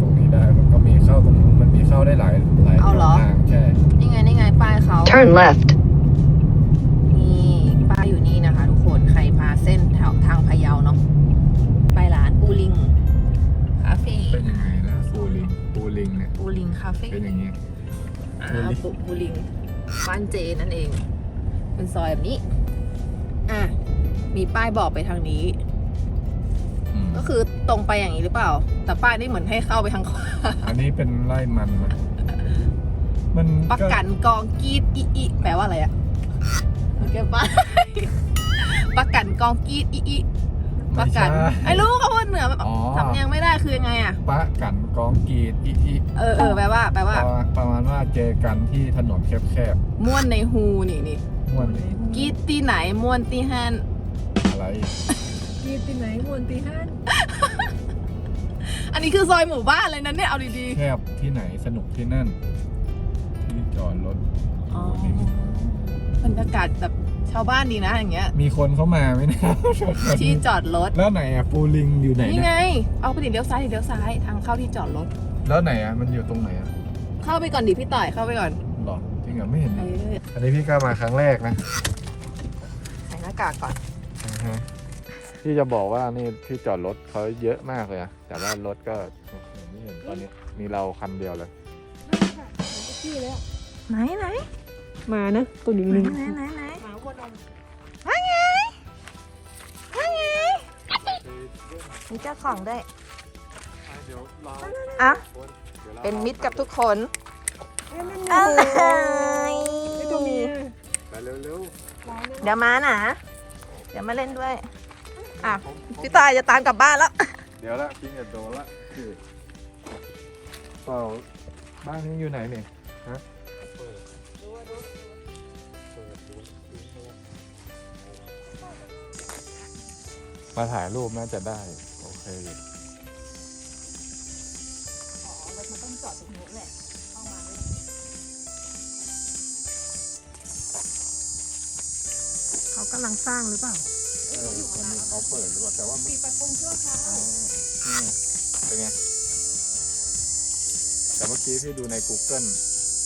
ตรงนี้ได้ มันก็มีเข้าตรงนู้นมันมีเข้าได้หลายหลายเอาเหรอ ทางใช่ นี่ไงนี่ไงป้ายเขา Turn left. นี่ป้ายอยู่นี่นะคะ ทุกคนใครพาเส้นแถวทางพะเยาเนาะไปร้านปูลิงคาเฟ่เป็นยังไงนะปูลิงปูลิงเนี่ย ปูลิงคาเฟ่เป็นอย่างนี้ อ่าปูลิงปูปูลิงบ้านเจนั่นเอง เป็นซอยแบบนี้ อะ มีป้ายบอกไปทางนี้อืม ก็คือตรงไปอย่างนี้หรือเปล่า แต่ป้ายนี่เหมือนให้เข้าไปทางขวาอันนี้เป็นไร่มันนะมันประกันกองกรีดอีอีแปลว่าอะไรอะโอเคป้ายประกันกองกรีดอีอีปไม่ระกัใช่นไอ้รู้เขาพูดเหนือแบบอ๋อสำเนียงไม่ได้คือยังไงอะปะกันกองกรีดอีอีเออเออแปลว่าแปลว่า ประมาณประมาณว่าเจอกันที่ถนนแคบม่วนในฮูนี่นี่ๆม่วนกรีดตีไหนม่วนตีฮันอะไร กีดที่ไหนมวนตีห้านอันนี้คือซอยหมู่บ้านเลยนะเนี่ยเอาดีแคบที่ไหนสนุกที่นั่น ที่จอดรถๆอ๋อบรรยากาศแบบชาวบ้านดีนะอย่างเงี้ย มีคนเข้ามาไหมเนะที่จอดรถ แล้วไหนอะปูลิงอยู่ไหนนี่เนี่ยไงเอาไปดิเลี้ยวซ้ายดิเลี้ยวซ้ายทางเข้าที่จอดรถ แล้วไหนอะมันอยู่ตรงไหนอะเข้าไปก่อนดิพี่ต่อยเข้าไปก่อนหรอจริงเหรอไม่เห็น เอเลยออันนี้พี่ก็มาครั้งแรกนะใส่หน้ากากก่อนอือฮะ พี่จะบอกว่านี่ที่จอดรถเขาเยอะมากเลยอะแต่ว่ารถก็ไม่เห็นตอนนี้มีเราคันเดียวเลยไหนไหนมานะตัวนี้ไหนนึงไหนไหนไหนหมาวนมว่าไงว่าไงมีเจ้าของด้วยเดี๋ยวเราอะดี๋ยวราเป็นมิตรกับทุกคนเอ้อะไรไอ้ตัวเมียไปเร็วเดี๋ยวมานะเดี๋ยวมาเล่นด้วย อะพี่ตายจะตามกลับบ้านแล้ว เดี๋ยวละพี่จะโดนละพี่เปล่าบ้านนี้อยู่ไหนเนี่ยฮะมาถ่ายรูปน่าจะได้ โอเคอยู่มันต้องจอดตรงนู้นแหละเข้ามาเลยเขากำลังสร้างหรือเปล่า เออวันนี้เขาเปิดหรือเปล่าแต่ว่าปิดประตูชั่วคราว อ๋อนี่ไงเป็นไง แต่เมื่อกี้พี่ดูใน Google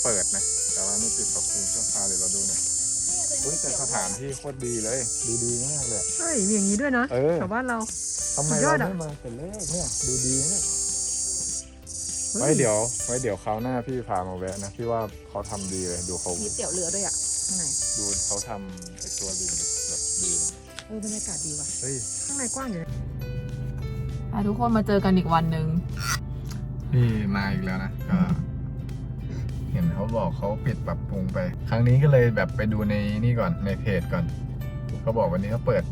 เปิดนะ แต่ว่าไม่ปิดปรับปรุงชั่วคราวเดี๋ยวเราดูหน่อยอุ้ยแต่สถานที่โคตรดีเลย ดูดีมากเลย เฮ้ยมีอย่างนี้ด้วยนะเออ แถวบ้านเรา ทำไมสุดยเราอดอะไม่มาแต่แรกเนี่ย ดูดีเนี่ยฮ้ไว้เดี๋ยว ไว้เดี๋ยวคราวหน้าพี่พามาแวะนะ พี่ว่าเขาทำดีเลย ดูเขา มีเตี๋ยวเรือด้วยอะข้างใน ดูเขาทำไอตัวลิงแบบดีนะ เออบรรยากาศดีว่ะ เฮ้ย ข้างในกว้างอยู่นะทุกคนมาเจอกันอีกวันหนึ่งพี่มาอีกแล้วนะก็เห็นเขาบอกเขาปิดปรับปรุงไป ครั้งนี้ก็เลยแบบไปดูในนี่ก่อนในเพจก่อนเขาบอกวันนี้เขาเปิด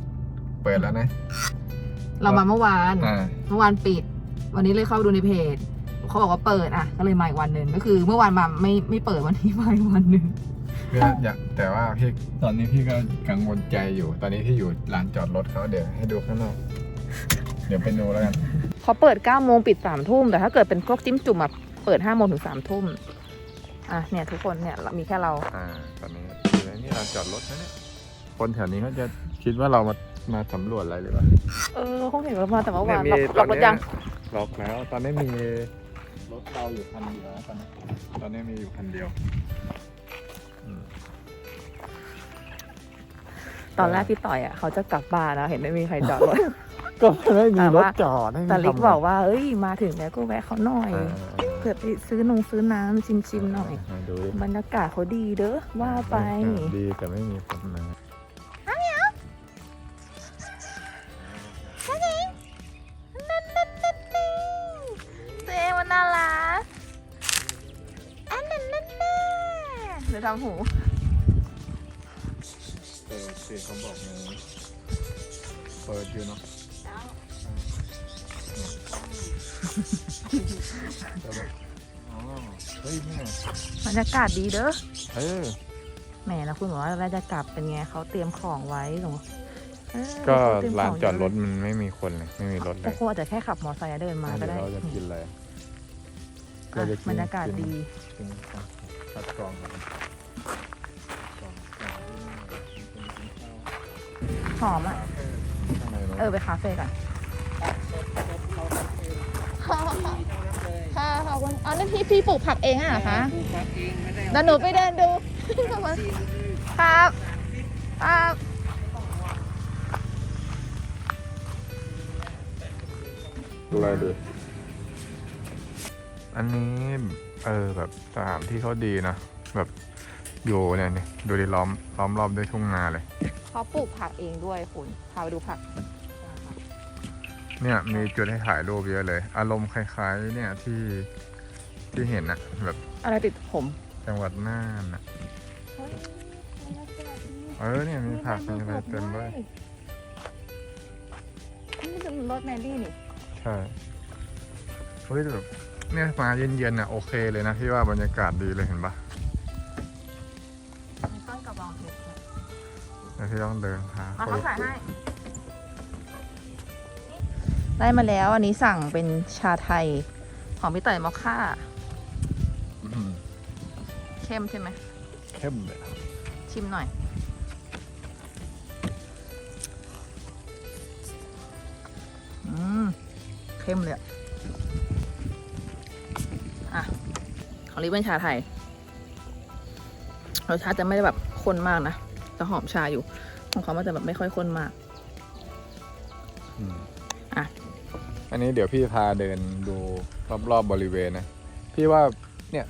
เปิดแล้วนะ เรามาเมื่อวาน อ่า เมื่อวานปิด วันนี้เลยเข้าไปดูในเพจ เขาบอกว่าเปิดอะ ก็เลยมาอีกวันหนึ่งก็คือ เมื่อวานมาไม่ไม่เปิดวันนี้มาอีกวันหนึ่งเพื่ออยากแต่ว่าพี่ตอนนี้พี่ก็กังวลใจอยู่ ตอนนี้พี่อยู่ลานจอดรถเขาเดี๋ยวให้ดูข้างนอก เดี๋ยวไปดูแล้วกันเขาเปิด9โมงปิด3ทุ่มแต่ถ้าเกิดเป็นพวกจิ้มจุ่มอะเปิด5โมงถึง3ทุ่มอะเนี่ยทุกคนเนี่ยมีแค่เรา อ่าตอนนี้อยู่ในนี่ลานจอดรถนะเนี่ยคนแถวนี้เขาจะคิดว่าเรามามาสำรวจอะไรหรือเปล่าเออคงเห็นเรามาแต่เมื่อวานเนี่ยล็อกล็อกรถยังล็อกแล้ว ตอนนี้มี รถเราอยู่คันเดียวนะตอนนี้ตอนนี้มีอยู่คันเดียวอืมตอนแรกพี่ต่อยอะเขาจะกลับบ้านนะเห็นไม่มีใครจอดรถ ก็ไม่มีแต่รถว่าจอดให้มีแต่ลิกทำะไรบอกว่าเอ้ยมาถึงแล้วก็แวะเขาหน่อยอ่าเผื่อไปซื้อนงซื้อน้ำชิมชิมๆหน่อยาดูดิบรรยากาศเขาดีเด้อว่าไปดีแต่ไม่มีคนมา หรือทำหูเปิดสิเขาบอกไงเปิดอยู่เนาะแต่แบบอ๋อเฮ้ยแม่บรรยากาศดีเด้อ เออ แหมแล้วคุณบอกว่าเราจะกลับเป็นไงเขาเตรียมของไว้หนูเออก็เขเตรียมขลานงจอดรถมันไม่มีคนเลยไม่มีรถเลแต่ยคงอาจจะแค่ขับมอเตอร์ไซค์เดินมาก็เดี๋ยวได้เราจะกินอะไรอะเราจะกิน บรรยากาศดี กินผัดกรองก่อน หอมอะข้างในเออ ไปคาเฟ่กันค่ะขอบคุณอ๋อนั่นพี่พี่ปลูกผักเองอะเหรอคะปลูกผักเองไม่ได้แล้วหนูไปเดินดูขอบคุณครับครับดูอะไรดูอันนี้เออแบบสถานที่เขาดีนะ แบบอยู่เนี่ยนี่ดูดิล้อมล้อมรอบด้วยทุ่งนาเลย เขาปลูกผักเองด้วยคุณพาไปดูผัก เนี่ยมีจุดให้ถ่ายรูปเยอะเลย อารมณ์คล้ายๆ เนี่ยที่ที่เห็นอะแบบอะไรติดผมจังหวัดน่านอะเออเนี่ยมีผักมีอะไรเต็มเลยนี่คือรถแมรี่นี่ ใช่เฮ้ยแต่แบบเนี่ยมาเย็นๆอะโอเคเลยนะพี่ว่าบรรยากาศดีเลยเห็นปะ แล้วพี่ต้องเดินพามาเขาขายให้ ได้มาแล้วอันนี้สั่งเป็นชาไทยของพี่เต๋ยมอคค่าอืมเข้มใช่ไหม เข้มเลยชิมหน่อย อืม เข้มเลยอะอะ ของลิปเป็นชาไทยรสชาติจะไม่ได้แบบข้นมากนะ จะหอมชาอยู่ ของเขามันจะแบบไม่ค่อยข้นมาก อืมอะ อันนี้เดี๋ยวพี่พาเดินดูรอบๆบบริเวณนะ พี่ว่าเนี่ย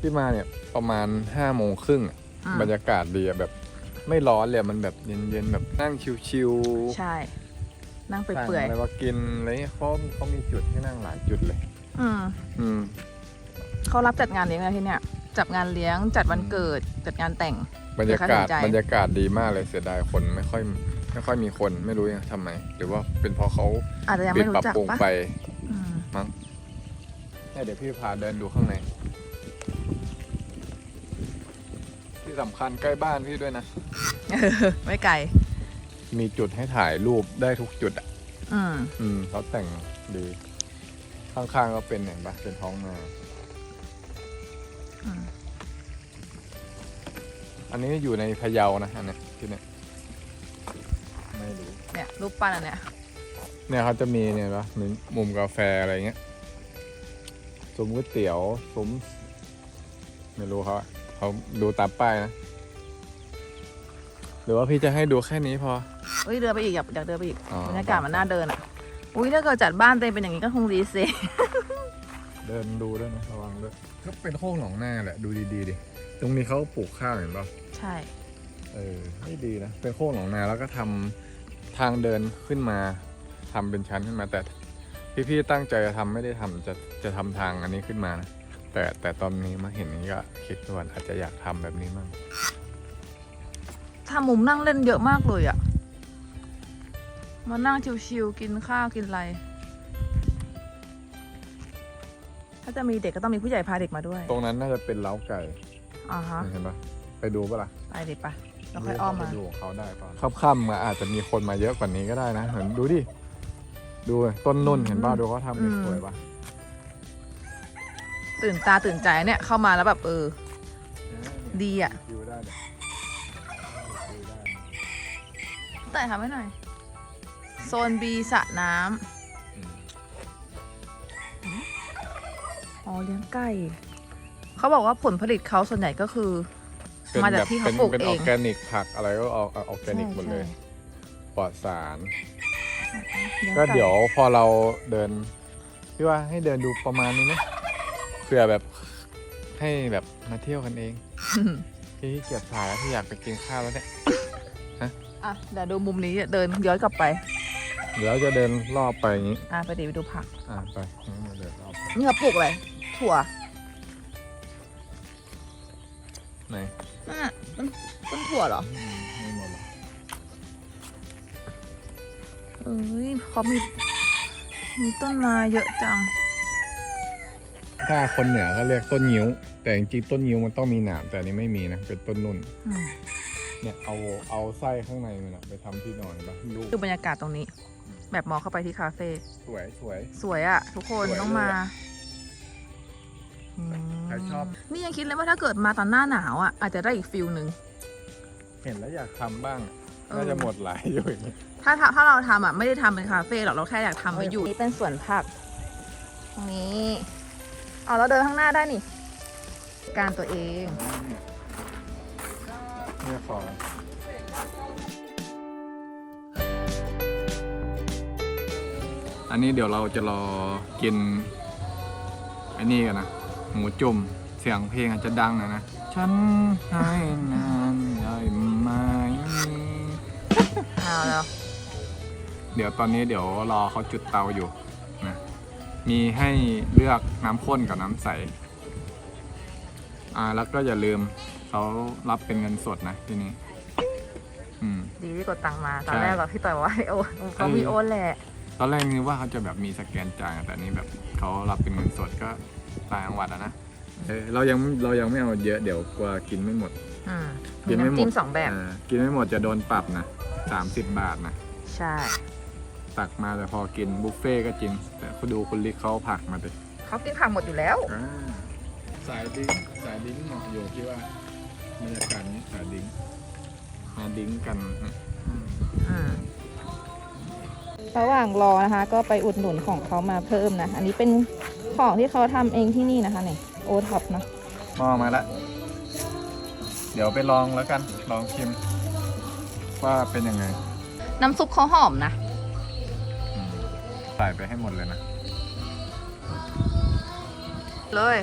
พี่มาเนี่ยประมาณห้าโมงครึ่งอะอืมบรรยากาศดีอะแบบไม่ร้อนเลยอะมันแบบเย็นๆแบบนั่งชิวๆใช่ นั่งเสั่งปื่อยอะไรมากินอะไรเงี้ยเขาเขามีจุดให้นั่งหลายจุดเลย ๆอืมอืม เขารับจัดงานเลี้ยงอะไรที่เนี่ย จัดงานเลี้ยงจัดวันเกิดจัดงานแต่ง บรรยากาศเดี๋ยวข้าสนใจบรรยากาศดีมากเลยเสียดายคนไม่ค่อยไม่ค่อยมีคนไม่รู้ยังทำไม หรือว่าเป็นเพราะเขาอาจจะยังปิดไม่ปรับรู้จักปรุงปะไปอืมเนี่ยเดี๋ยวพี่พาเดินดูข้างใน ที่สำคัญใกล้บ้านพี่ด้วยนะ ไม่ไกล มีจุดให้ถ่ายรูปได้ทุกจุดอะอืม อืมเขาแต่งดี ข้างๆก็เป็นเห็นปะเป็นท้องนา อันนี้อยู่ในพะเยานะ อันเนี้ยที่เนี้ยไม่รู้ เนี่ยรูปปั้นอันเนี้ยเนี่ยเขาจะมีเนี่ยปะมีมุมกาแฟอะไรเงี้ยซุ้มก๋วยเตี๋ยวซุ้มไม่รู้เขาอะเขาดูตามป้ายนะ หรือว่าพี่จะให้ดูแค่นี้พอ เฮ้ยเดินไปอีกอยากอยากเดินไปอีกอ๋อ บรรยากาศมันน่าเดินอะ อุ้ยถ้าเกิดจัดบ้านเต็มเป็นอย่างนี้ก็คงดีเซ เดินดูด้วยนะระวังด้วยก็เป็นโค้งหนองหน้าแหละดูดีๆดิตรงนี้เขาปลูกข้าวเห็นปะใช่ เออไม่ดีนะเป็นโค้งหนองนาแล้วก็ทำทางเดินขึ้นมาทำเป็นชั้นขึ้นมา แต่พี่ๆตั้งใจจะทำไม่ได้ทำจะจะทำทางอันนี้ขึ้นมานะแต่แต่ตอนนี้มาเห็นนี้ก็คิดว่าอาจจะอยากทำแบบนี้มั่งถ้ามุมนั่งเล่นเยอะมากเลยอะมานั่งชิวๆกินข้าวกินอะไร ถ้าจะมีเด็กก็ต้องมีผู้ใหญ่พาเด็กมาด้วย ตรงนั้นน่าจะเป็นเล้าไก่อ่าฮะเห็นปะไปดูปะล่ะไปดิปะเราค่อยอ้อมมาไปดูของเขาได้ปะค่ำๆมาอาจจะมีคนมาเยอะกว่านี้ก็ได้นะเห็นดูดิดูต้นนุ่นเห็นป่ะดูเขาทำได้สวยปะตื่นตาตื่นใจเนี่ยเข้ามาแล้วแบบเออ ดีอะดูได้เลยดูได้แต่ทำให้หน่อย โซน B สระน้อื อ๋อเลี้ยงไก่ เขาบอกว่าผลผลิตเขาส่วนใหญ่ก็คือเป็นมาจากแบบที่เขาเป็นปลูกเป็นเอองอร์แกนิกผักอะไรก็เอาเอาออร์แกนิกหมดเลย ปลอดสารใช่ใช่ก็ลี้งไเดี๋ยวพอเราเดินพี่ว่าให้เดินดูประมาณนี้นะเพื่อแบบให้แบบมาเที่ยวกันเองอืมพี่ขี้เกียจถ่ายแล้วพี่อยากไปกินข้าวแล้วเนี่ย อะเดี๋ยวดูมุมนี้เดินย้อนกลับไป เดี๋ยวจะเดินรอบไปอย่างนี้ อะไปดิไปดูผัก อ่าไปงั้นเราเดินรอบไปนี่เขาปลูกอะไร ถั่วไหนนั่นน่ะต้นต้นถั่วเหรออืมไม่หมดหรอกเอ้ยเขามีมีต้นไม้เยอะจัง ถ้าคนเหนือก็เรียกต้นงิ้ว แต่จริงๆต้นงิ้วมันต้องมีหนามแต่อันนี้ไม่มีนะเป็นต้นนุ่น อืมเนี่ยเอาเอาไส้ข้างในมันอะไปทำที่นอนปะลูกดูบรรยากาศตรงนี้ แบบมองเข้าไปที่คาเฟ่สวยสวย สวยอะทุกคนสวยต้องมาเลยอะอืม ใครชอบ นี่ยังคิดเลยว่าถ้าเกิดมาตอนหน้าหนาวอะอาจจะได้อีกฟิลหนึ่งเห็นแล้วอยากทำบ้างเออน่าจะหมดหลายอยู่อย่างนี้ถ้าถ้าถ้าเราทำอะไม่ได้ทำเป็นคาเฟ่หรอกเราแค่อยากทำไว้อยู่นี่เป็นสวนผักตรงนี้เอาแล้วเดินข้างหน้าได้นี่ การตัวเอง เนี่ยฟออันนี้เดี๋ยวเราจะรอกินไอ้นี่กันนะ หมูจุ่มเสียงเพลงอาจจะดังหน่อยนะ ฉันให้นานได้ไหมเอาแล้วเดี๋ยวตอนนี้เดี๋ยวรอเขาจุดเตาอยู่นะมีให้เลือกน้ำข้นกับน้ำใส อ่าแล้วก็อย่าลืมเขารับเป็นเงินสดนะที่นี่อืม ดีที่กดตังค์มาตอนใช่แรกเราพี่ต่อยบอกว่าให้โอนเขามีโอนแหละ ตอนแรกนึกว่าเขาจะแบบมีสแกนจ่ายแต่อันนี้แบบเขารับเป็นเงินสดก็ ต่างจังหวัดอะนะเออเรายังเรายังไม่เอาเยอะเดี๋ยวกลัวกินไม่หมด อืมกิมีนไม่หมดน้ำจิ้มสองแบบ เออกินไม่หมดจะโดนปรับนะสามสิบบาทนะ ใช่ ตักมาแต่พอกินบุฟเฟ่ก็จริง แต่คุณดูคุณลิกเขาผักมาดิเขากินผักหมดอยู่แล้ว สายดิ้งสายดิ้งเหมาะอยู่ที่ว่าบรรยากาศนี้สายดิ้งมาดิ้งกันอืม ระหว่างรอนะคะ ก็ไปอุดหนุนของเขามาเพิ่มนะ อันนี้เป็นของที่เขาทำเองที่นี่นะคะเนี่ยโอท็อปนะหม้อมาแล้วเดี๋ยวไปลองแล้วกันลองชิม ว่าเป็นยังไง น้ำซุปเขาหอมนะอืมใส่ไปให้หมดเลยนะ เลย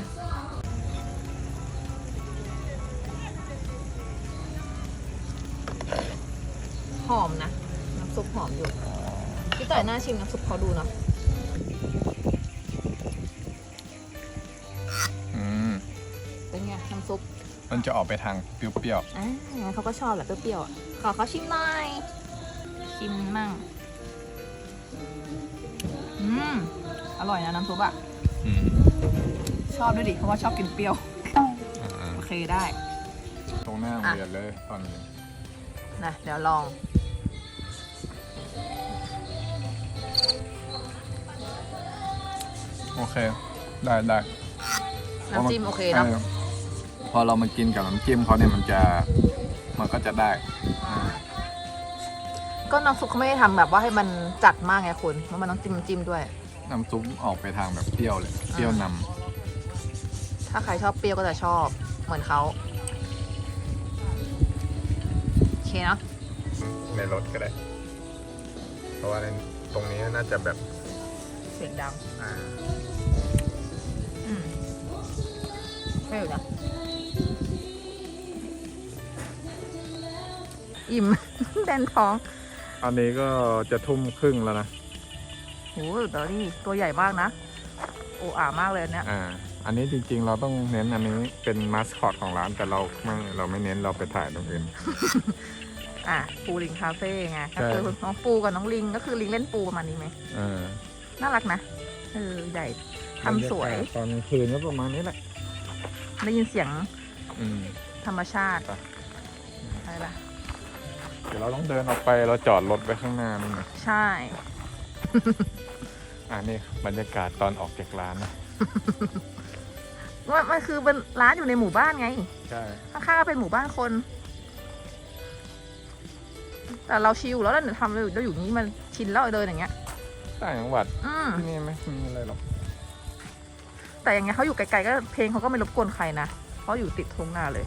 หอมนะ น้ำซุปหอมอยู่ พี่ต่อยหน้าชิมน้ำซุปเขาดูเนาะอืมเป็นไงน้ำซุปมันจะออกไปทางเปรี้ยวอ่างั้นเขาก็ชอบแหละเปรี้ยวๆอะขอเขาชิมหน่อย ชิมมั่งอืมอร่อยนะน้ำซุปอะๆอืมชอบด้วยดิเพราะว่าชอบกินเปรี้ยวอ่าโอเคได้ตรงหน้าโรงเรียนเลยตอนนี้ นะเดี๋ยวลอง โอเค ได้ได้น้ำจิ้มโอเคเนาะออพอเรามากินกับน้ำจิ้มเขาเนี่ยมันจะมันก็จะได้ก็น้ำซุปเขาไม่ได้ทำแบบว่าให้มันจัดมากไงคุณเพราะมันต้องจิ้มน้ำจิ้มด้วย น้ำซุปออกไปทางแบบเปรี้ยวเลยเปรี้ยวนำถ้าใครชอบเปรี้ยวก็จะชอบเหมือนเขาโอเคเนาะในรถก็ได้ เพราะว่าในตรงนี้น่าจะแบบเสียงดัง อ่า ไม่อยู่นะอิ่ม แดนท้องอันนี้ก็จะทุ่มครึ่งแล้วนะโหเดอรี่ตัวใหญ่มากนะ โอ้อามากเลยอันเนี้ยอ่า อันนี้จริงๆเราต้องเน้นอันนี้เป็นมาสคอตของร้านแต่เราไม่เราไม่เน้นเราไปถ่ายตรงอื่น อะปูลิงคาเฟ่ไงใช่ก็คือน้องปูกับน้องลิงก็คือลิงเล่นปูประมาณนี้ไหมเออน่ารักนะเออใหญ่ทำสวย บรรากาศตอนกลางคืนก็ประมาณนี้แหละ ได้ยินเสียงอืม ธรรมชาติไป อะไรล่ะ เดี๋ยวเราต้องเดินออกไปเราจอดรถไว้ข้างหน้านี่นะใช่ อ่านี่บรรยากาศตอนออกจากร้านนะว่ามันคือเป็นร้านอยู่ในหมู่บ้านไง ใช่ข้างๆก็เป็นหมู่บ้านคน แต่เราชิลแล้วเราทำเราอยู่เราอยู่นี้มันชินแล้วเดินอย่างเงี้ย ต่างจังหวัดอืมที่นี่ไม่มีอะไรหรอก แต่อย่างเงี้ยเขาอยู่ไกลๆก็เพลงเขาก็ไม่รบกวนใครนะเพราะอยู่ติดทุ่งนาเลย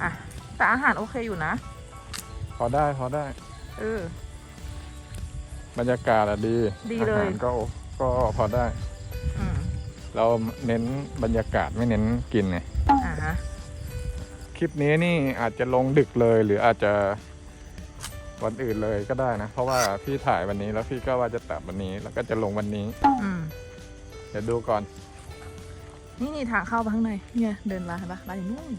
อะแต่อาหารโอเคอยู่นะพอได้พอได้ เออ บรรยากาศอะดีดีเลย อาหารก็ก็พอได้ อืมเราเน้นบรรยากาศไม่เน้นกินไงอ่าฮะคลิปนี้นี่อาจจะลงดึกเลยหรืออาจจะวันอื่นเลยก็ได้นะ เพราะว่าพี่ถ่ายวันนี้แล้วพี่ก็ว่าจะตัดวันนี้ แล้วก็จะลงวันนี้ อืม เดี๋ยวดูก่อน นี่นี่ทางเข้าไปข้างในเนี่ยเดินร้านเห็นปะร้านอยู่นู่น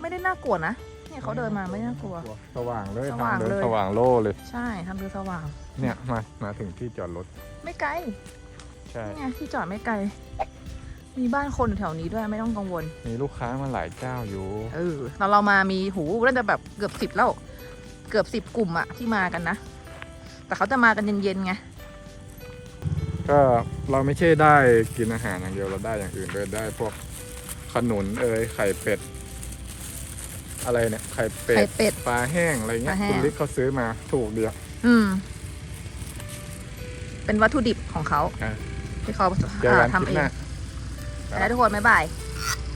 ไม่ได้น่ากลัวนะเนี่ยเขาเดินมาไม่น่ากลัว สว่างเลยสทาว่างงเดินเลย สว่างโล่เลย ใช่ทำเรือสว่าง เนี่ยมามาถึงที่จอดรถ ไม่ไกลใช่ นี่ไงที่จอดไม่ไกล มีบ้านคนอยู่แถวนี้ด้วยไม่ต้องกังวล มีลูกค้ามาหลายเจ้าอยู่ เออตอนเรามามีหูน่าจะแบบเกือบสิบแล้ว เกือบสิบกลุ่มอะที่มากันนะ แต่เขาจะมากันเย็นๆไง ก็เราไม่ใช่ได้กินอาหารอย่างเดียวเราได้อย่างอื่นด้วยได้พวกขนุนเอยไข่เป็ด อะไรเนี่ยไข่เป็ไข่ดเป็ดปลาแห้งอะไรเงี้ยปลาแห้ง คุณลิศเขาซื้อมาถูกเดียวอืม เป็นวัตถุดิบของเขาอะที่เขาเจอเอ่กัอนทำคลิปเอหงน้า ไปแล้วทุกคนบ๊ายบายบ